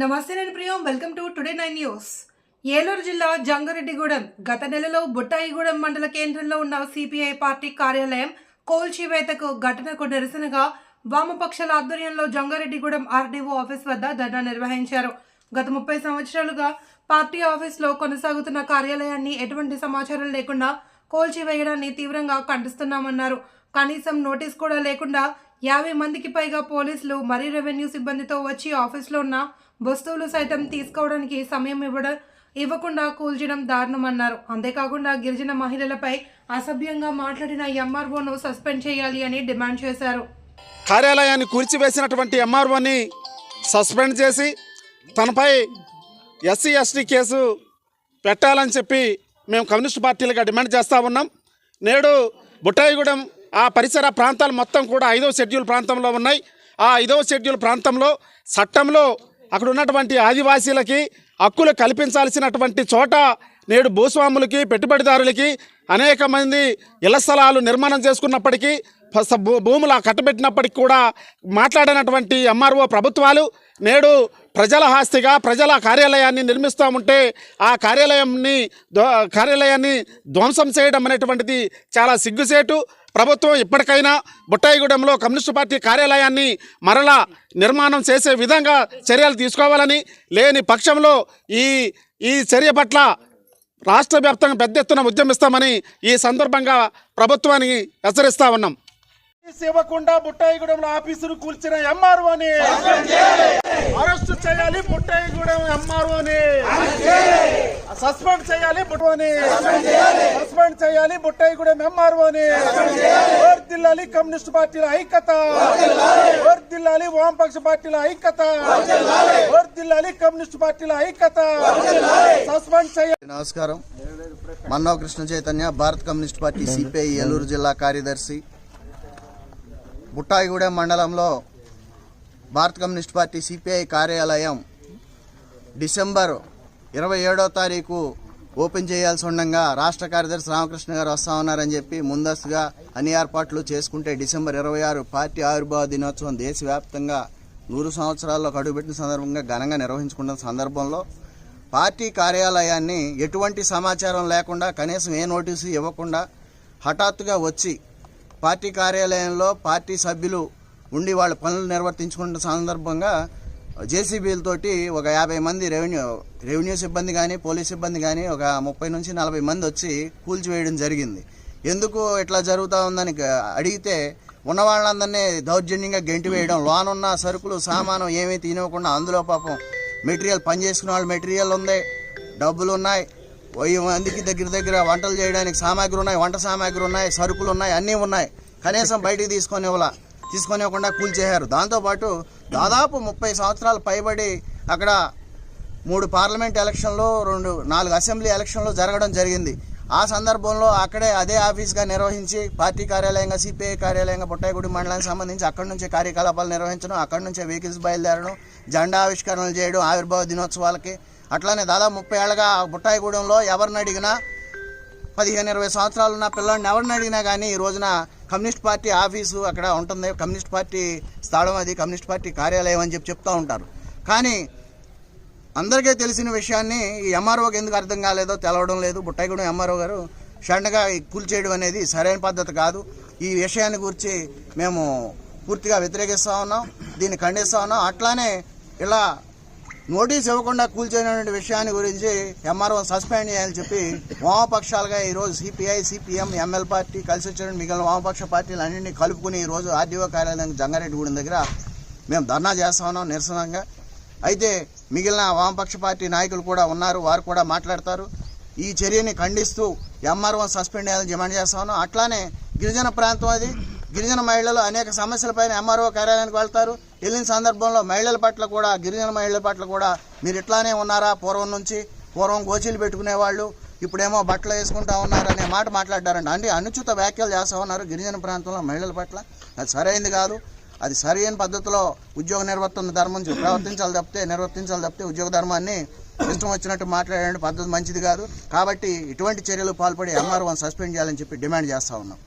నమస్తే నేను ప్రియం. Welcome to today nine news Eluru జిల్లా జంగారెడ్డిగూడెం గత నెలలో బుట్టాయిగూడెం మండల కేంద్రంలో ఉన్న సిపిఐ పార్టీ కార్యాలయం కోల్చివేతకు ఘటనకు నిరసనగా వామపక్షాల ఆధ్వర్యంలో జంగారెడ్డిగూడెం ఆర్డీఓ ఆఫీస్ వద్ద ధర్నా నిర్వహించారు. గత ముప్పై సంవత్సరాలుగా పార్టీ ఆఫీస్లో కొనసాగుతున్న కార్యాలయాన్ని ఎటువంటి సమాచారం లేకుండా కోల్చివేయడాన్ని తీవ్రంగా ఖండిస్తున్నామన్నారు. కనీసం నోటీస్ కూడా లేకుండా యాభై మందికి పైగా పోలీసులు మరీ రెవెన్యూ సిబ్బందితో వచ్చి ఆఫీస్లో ఉన్న వస్తువులు సైతం తీసుకోవడానికి సమయం ఇవ్వడం ఇవ్వకుండా కూల్చడం దారుణమన్నారు. అంతేకాకుండా గిరిజన మహిళలపై అసభ్యంగా మాట్లాడిన ఎంఆర్ఓను సస్పెండ్ చేయాలి అని డిమాండ్ చేశారు. కార్యాలయాన్ని కూర్చివేసినటువంటి ఎంఆర్ఓని సస్పెండ్ చేసి తనపై ఎస్సీ ఎస్టీ కేసు పెట్టాలని చెప్పి మేము కమ్యూనిస్ట్ పార్టీలుగా డిమాండ్ చేస్తూ ఉన్నాం. నేడు బుట్టాయిగూడెం ఆ పరిసర ప్రాంతాలు మొత్తం కూడా ఐదవ షెడ్యూల్ ప్రాంతంలో ఉన్నాయి. ఆ ఐదవ షెడ్యూల్ ప్రాంతంలో చట్టంలో అక్కడ ఉన్నటువంటి ఆదివాసీలకి హక్కులు కల్పించాల్సినటువంటి చోట నేడు భూస్వాములకి పెట్టుబడిదారులకి అనేక మంది ఇళ్ళ స్థలాలు నిర్మాణం చేసుకున్నప్పటికీ భూ- భూములు కట్టబెట్టినప్పటికి కూడా మాట్లాడినటువంటి ఎంఆర్ఓ ప్రభుత్వాలు నేడు ప్రజల ఆస్తిగా ప్రజల కార్యాలయాన్ని నిర్మిస్తూ ఉంటే ఆ కార్యాలయాన్ని కార్యాలయాన్ని ధ్వంసం చేయడం అనేటువంటిది చాలా సిగ్గుసేటు. ప్రభుత్వం ఇప్పటికైనా బుట్టాయిగూడెంలో కమ్యూనిస్టు పార్టీ కార్యాలయాన్ని మరలా నిర్మాణం చేసే విధంగా చర్యలు తీసుకోవాలని లేని పక్షంలో ఈ ఈ చర్య పట్ల రాష్ట్ర వ్యాప్తంగా పెద్ద ఎత్తున ఉద్యమిస్తామని ఈ సందర్భంగా ప్రభుత్వానికి హెచ్చరిస్తా ఉన్నాం. ఇవ్వకుండా బుట్టాయిగూడెంలో ఆఫీసును కూల్చిన ఎంఆర్ఓని అరెస్టు చేయాలి బుట్టాయిగూడెం ఎంఆర్ఓని. సస్పెండ్ చేయాలి బుట్టని సస్పెండ్ చేయాలి బుట్టాయిగూడెం ఎంఆర్ఓని ఓర్దిల్లాలి కమ్యూనిస్ట్ పార్టీల ఐక్యత. ఓర్దిల్లాలి వామపక్ష పార్టీల ఐక్యత. వర్దిల్లాలి కమ్యూనిస్ట్ పార్టీల ఐక్యత. సస్పెండ్ చేయాలి నమస్కారం. మన్నవ కృష్ణ చైతన్య భారత కమ్యూనిస్ట్ పార్టీ సిపిఐ ఏలూరు జిల్లా కార్యదర్శి. బుట్టాయిగూడెం మండలంలో భారత కమ్యూనిస్ట్ పార్టీ సిపిఐ కార్యాలయం డిసెంబర్ ఇరవై ఏడో తారీఖు ఓపెన్ చేయాల్సి ఉండగా రాష్ట్ర కార్యదర్శి రామకృష్ణ గారు వస్తా ఉన్నారని చెప్పి ముందస్తుగా అన్ని ఏర్పాట్లు చేసుకుంటే డిసెంబర్ ఇరవై ఆరు పార్టీ ఆవిర్భావ దినోత్సవం దేశవ్యాప్తంగా నూరు సంవత్సరాల్లో అడుగుపెట్టిన సందర్భంగా ఘనంగా నిర్వహించుకున్న సందర్భంలో పార్టీ కార్యాలయాన్ని ఎటువంటి సమాచారం లేకుండా కనీసం ఏ నోటీసు ఇవ్వకుండా హఠాత్తుగా వచ్చి పార్టీ కార్యాలయంలో పార్టీ సభ్యులు ఉండి వాళ్ళ పనులు నిర్వర్తించుకున్న సందర్భంగా జేసీబీలతోటి ఒక యాభై మంది రెవెన్యూ రెవెన్యూ సిబ్బంది కానీ పోలీస్ సిబ్బంది కానీ ఒక ముప్పై నుంచి నలభై మంది వచ్చి కూల్చివేయడం జరిగింది. ఎందుకు ఇట్లా జరుగుతూ ఉందని అడిగితే ఉన్న వాళ్ళందరినీ దౌర్జన్యంగా గెంటి వేయడం లోనున్న సరుకులు సామానం ఏమీ తినకుండా అందులో పాపం మెటీరియల్ పని చేసుకున్న వాళ్ళ మెటీరియల్ ఉంది డబ్బులు ఉన్నాయి వెయ్యి మందికి దగ్గర దగ్గర వంటలు చేయడానికి సామాగ్రి ఉన్నాయి వంట సామాగ్రి ఉన్నాయి సరుకులు ఉన్నాయి అన్నీ ఉన్నాయి. కనీసం బయటికి తీసుకొని ఇవ్వాల. తీసుకొని ఇవ్వకుండా కూల్చేశారు దాంతోపాటు దాదాపు ముప్పై సంవత్సరాలు పైబడి అక్కడ మూడు పార్లమెంట్ ఎలక్షన్లు రెండు నాలుగు అసెంబ్లీ ఎలక్షన్లు జరగడం జరిగింది. ఆ సందర్భంలో అక్కడే అదే ఆఫీస్గా నిర్వహించి పార్టీ కార్యాలయంగా సిపిఐ కార్యాలయంగా బుట్టాయిగూడి మండలానికి సంబంధించి అక్కడి నుంచే కార్యకలాపాలు నిర్వహించడం అక్కడి నుంచే వెహికల్స్ బయలుదేరడం జెండా ఆవిష్కరణలు చేయడం ఆవిర్భావ దినోత్సవాలకి. అట్లానే దాదాపు ముప్పై ఏళ్ళగా బుట్టాయిగూడెంలో ఎవరిని అడిగినా పదిహేను ఇరవై సంవత్సరాలు ఉన్న పిల్లల్ని ఎవరిని అడిగినా కానీ ఈ రోజున కమ్యూనిస్ట్ పార్టీ ఆఫీసు అక్కడ ఉంటుంది. కమ్యూనిస్ట్ పార్టీ స్థలం అది కమ్యూనిస్ట్ పార్టీ కార్యాలయం అని చెప్పి చెప్తూ ఉంటారు. కానీ అందరికీ తెలిసిన విషయాన్ని ఈ ఎంఆర్ఓకి ఎందుకు అర్థం కాలేదో తెలవడం లేదు. బుట్టాయిగూడెం ఎంఆర్ఓ గారు షండగా కూల్చేయడం అనేది సరైన పద్ధతి కాదు. ఈ విషయాన్ని గురించి మేము పూర్తిగా వ్యతిరేకిస్తూ ఉన్నాం. దీన్ని ఖండిస్తూ ఉన్నాం. అట్లానే ఇలా నోటీస్ ఇవ్వకుండా కూల్చేటువంటి విషయాన్ని గురించి ఎంఆర్ఓ సస్పెండ్ చేయాలని చెప్పి వామపక్షాలుగా ఈరోజు సిపిఐ సిపిఎం ఎంఎల్ పార్టీ కలిసి వచ్చిన మిగిలిన వామపక్ష పార్టీలు అన్నింటినీ కలుపుకుని ఈరోజు ఆర్డీఓ కార్యాలయం జంగారెడ్డిగూడెం దగ్గర మేము ధర్నా చేస్తా ఉన్నాం నిరసనంగా. అయితే మిగిలిన వామపక్ష పార్టీ నాయకులు కూడా ఉన్నారు వారు కూడా మాట్లాడతారు. ఈ చర్యని ఖండిస్తూ ఎంఆర్ఓ సస్పెండ్ చేయాలని డిమాండ్ చేస్తా ఉన్నాం. అట్లానే గిరిజన ప్రాంతం అది. గిరిజన మహిళలు అనేక సమస్యలపైన ఎంఆర్ఓ కార్యాలయానికి వెళ్తారు. వెళ్ళిన సందర్భంలో మహిళల పట్ల కూడా గిరిజన మహిళల పట్ల కూడా మీరు ఇట్లానే ఉన్నారా? పూర్వం నుంచి పూర్వం గోచీలు పెట్టుకునేవాళ్ళు ఇప్పుడేమో బట్టలు వేసుకుంటా ఉన్నారు అనే మాట మాట్లాడారండి అంటే అనుచిత వ్యాఖ్యలు చేస్తూ ఉన్నారు గిరిజన ప్రాంతంలో మహిళల పట్ల. అది సరైనది కాదు. అది సరైన పద్ధతిలో ఉద్యోగ నిర్వర్తన ధర్మం ప్రవర్తించాలి తప్పితే నిర్వర్తించాలి తప్పితే ఉద్యోగ ధర్మాన్ని ఇష్టం వచ్చినట్టు మాట్లాడే పద్ధతి మంచిది కాదు. కాబట్టి ఇటువంటి చర్యలు పాల్పడి ఎంఆర్ఓ సస్పెండ్ చేయాలని చెప్పి డిమాండ్ చేస్తా ఉన్నాం.